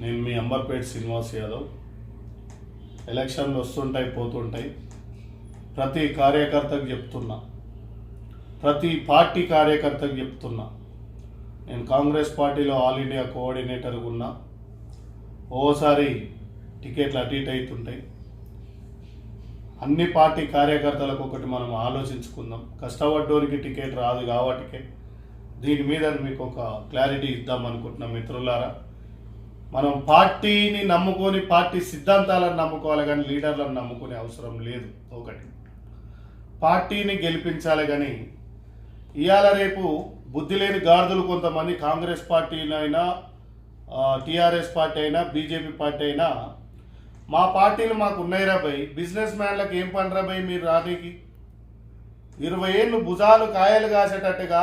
నేను మీ అంబర్పేట శ్రీనివాస్ యాదవ్. ఎలక్షన్లు వస్తుంటాయి పోతుంటాయి. ప్రతి కార్యకర్తకు చెప్తున్నా. ప్రతి పార్టీ కార్యకర్తకు చెప్తున్నా. నేను కాంగ్రెస్ పార్టీలో ఆల్ ఇండియా కోఆర్డినేటర్గా ఉన్నా. ఓసారి టికెట్లు అటు ఇటు అవుతుంటాయి. అన్ని పార్టీ కార్యకర్తలకు ఒకటి మనం ఆలోచించుకుందాం. కష్టపడ్డోనికి టికెట్ రాదు కాబట్టి దీని మీద మీకు ఒక క్లారిటీ ఇద్దాం అనుకుంటున్నాం మిత్రులారా. మనం పార్టీని నమ్ముకొని పార్టీ సిద్ధాంతాలను నమ్ముకోవాలి కానీ లీడర్లను నమ్ముకునే అవసరం లేదు ఒకటి. పార్టీని గెలిపించాలి కానీ ఇవాళ రేపు బుద్ధి లేని గాడిదలు కొంతమంది కాంగ్రెస్ పార్టీనైనా టీఆర్ఎస్ పార్టీ అయినా బీజేపీ పార్టీ అయినా మా పార్టీలు మాకు ఉన్నాయిరా భయ్ బిజినెస్ మ్యాన్లకు ఏం పనిరా భయ్ మీరు రానీకి? ఇరవై ఏళ్ళు భుజాలు కాయలు కాసేటట్టుగా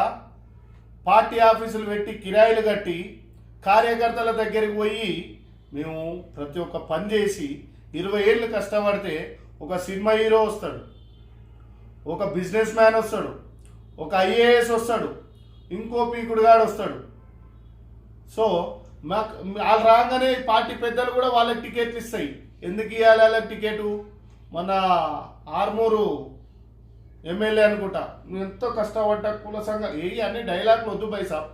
పార్టీ ఆఫీసులు పెట్టి కిరాయిలు కట్టి కార్యకర్తల దగ్గరికి పోయి మేము ప్రతి ఒక్క పని చేసి ఇరవై ఏళ్ళు కష్టపడితే ఒక సినిమా హీరో వస్తాడు ఒక బిజినెస్ మ్యాన్ వస్తాడు ఒక ఐఏఎస్ వస్తాడు ఇంకో పీకుడుగాడు వస్తాడు. సో మాకు వాళ్ళు రాగానే పార్టీ పెద్దలు కూడా వాళ్ళకి టికెట్లు ఇస్తాయి. ఎందుకు ఇవ్వాలి వాళ్ళకి టికెట్? మన ఆర్మూరు ఎమ్మెల్యే అనుకుంటా. ఎంతో కష్టపడ్డ కుల సంఘం ఏ అన్ని డైలాగ్లు వద్దు బై సాబ్.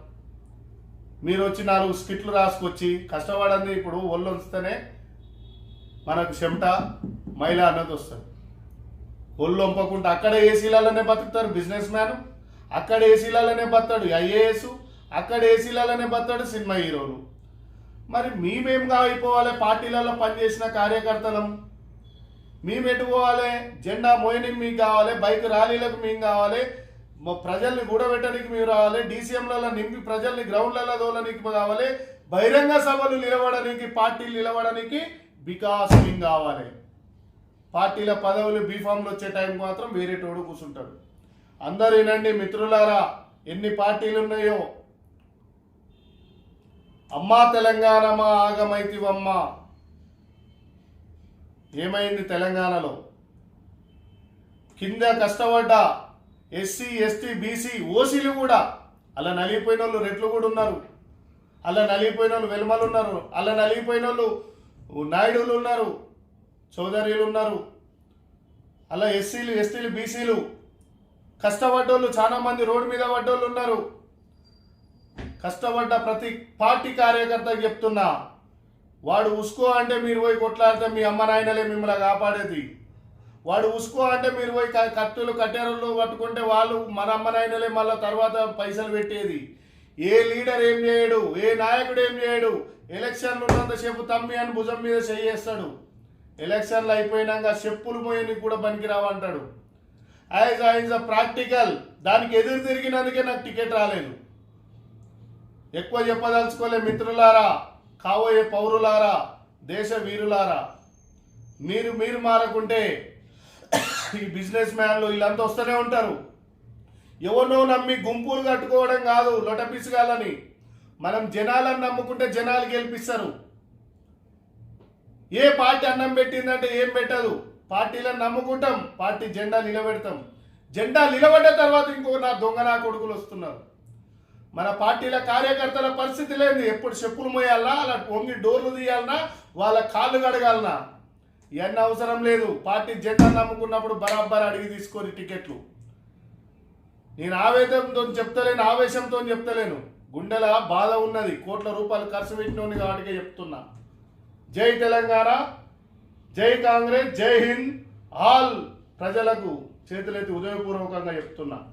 మీరు వచ్చి నాలుగు స్కిట్లు రాసుకొచ్చి కష్టపడంది ఇప్పుడు ఒళ్ళు వస్తేనే మనకు చెమట మైల అన్నది వస్తుంది. ఒళ్ళు వంపకుండా అక్కడ ఏసీలలోనే బతుకుతారు బిజినెస్ మ్యాన్ అక్కడ ఏసీలలోనే బతాడు ఐఏఎస్ అక్కడ ఏసీలలోనే బతాడు సినిమా హీరోలు. మరి మేమేంగా అయిపోవాలి పార్టీలలో పనిచేసిన కార్యకర్తలం. మేము ఎటు పోవాలి? జెండా మోయనికి మీకు కావాలి? బైక్ ర్యాలీలకు మేము కావాలి? ప్రజల్ని కూడబెట్టడానికి మీరు రావాలి డీసీఎంలలో నింపి ప్రజల్ని గ్రౌండ్లలో దోలనికి కావాలి బహిరంగ సభలు నిలవడానికి పార్టీలు నిలవడానికి బికాస్ కింగ్ కావాలి. పార్టీల పదవులు బీఫామ్లు వచ్చే టైం మాత్రం వేరే తోడు కూర్చుంటాడు అందరు వినండి మిత్రులారా ఎన్ని పార్టీలు ఉన్నాయో. అమ్మా తెలంగాణ మా ఆగమైతివమ్మా. ఏమైంది తెలంగాణలో? కింద కష్టపడ్డా. ఎస్సీ ఎస్టీ బీసీ ఓసీలు కూడా అలా నలిగిపోయిన వాళ్ళు రెట్లు కూడా ఉన్నారు. అలా నలిగిపోయిన వాళ్ళు వెలుమలు ఉన్నారు. అలా నలిగిపోయిన వాళ్ళు నాయుడులు ఉన్నారు. చౌదరీలు ఉన్నారు. అలా ఎస్సీలు ఎస్టీలు బీసీలు కష్టపడ్డోళ్ళు చాలా మంది రోడ్డు మీద పడ్డోళ్ళు ఉన్నారు. కష్టపడ్డ ప్రతి పార్టీ కార్యకర్తకు చెప్తున్నా వాడు ఉసుకో అంటే మీరు పోయి కొట్లాడితే మీ అమ్మ నాయనలే మిమ్మల్ని కాపాడేది. వాడు ఉసుకో అంటే మీరు పోయి కత్తులు కట్టెరలు పట్టుకుంటే వాళ్ళు మన అమ్మనైనలే మళ్ళీ తర్వాత పైసలు పెట్టేది. ఏ లీడర్ ఏం చేయడు ఏ నాయకుడు ఏం చేయడు ఎలక్షన్లు ఉన్నంతసేపు తమ్మి అని భుజం మీద చేయేస్తాడు ఎలక్షన్లు అయిపోయినాక చెప్పులు మోయనికి కూడా పనికిరావంటాడు. యాజ్ ఐజ్ ప్రాక్టికల్ దానికి ఎదురు తిరిగినందుకే నాకు టికెట్ రాలేదు. ఎక్కువ చెప్పదలుచుకోలే మిత్రులారా కాబోయే పౌరులారా దేశ వీరులారా. మీరు మీరు మారకుంటే ఈ బిజినెస్ మ్యాన్లు వీళ్ళంతా వస్తూనే ఉంటారు. ఎవరినో నమ్మి గుంపులు కట్టుకోవడం కాదు లొటపిసగాలని మనం జనాలను నమ్ముకుంటే జనాలు గెలిపిస్తారు. ఏ పార్టీ అన్నం పెట్టిందంటే ఏం పెట్టదు? పార్టీలను నమ్ముకుంటాం పార్టీ జెండా నిలబెడతాం. జెండా నిలబడ్డ తర్వాత ఇంకో నా దొంగ నా కొడుకులు వస్తున్నారు. మన పార్టీల కార్యకర్తల పరిస్థితి లేదు ఎప్పుడు చెప్పులు మోయాలనా అలా పొంగి డోర్లు తీయాలనా వాళ్ళ కాళ్ళు కడగాలనా ఇవన్నీ అవసరం లేదు. పార్టీ జెండా నమ్ముకున్నప్పుడు బరాబర్ అడిగి తీసుకొని టికెట్లు. నేను ఆవేదంతో చెప్తలేను ఆవేశంతో చెప్తలేను. గుండెల బాధ ఉన్నది. కోట్ల రూపాయలు ఖర్చు పెట్టినోని కాబట్టి చెప్తున్నా. జై తెలంగాణ జై కాంగ్రెస్ జై హింద్. ఆల్ ప్రజలకు చేతులైతే ఉదయపూర్వకంగా చెప్తున్నా.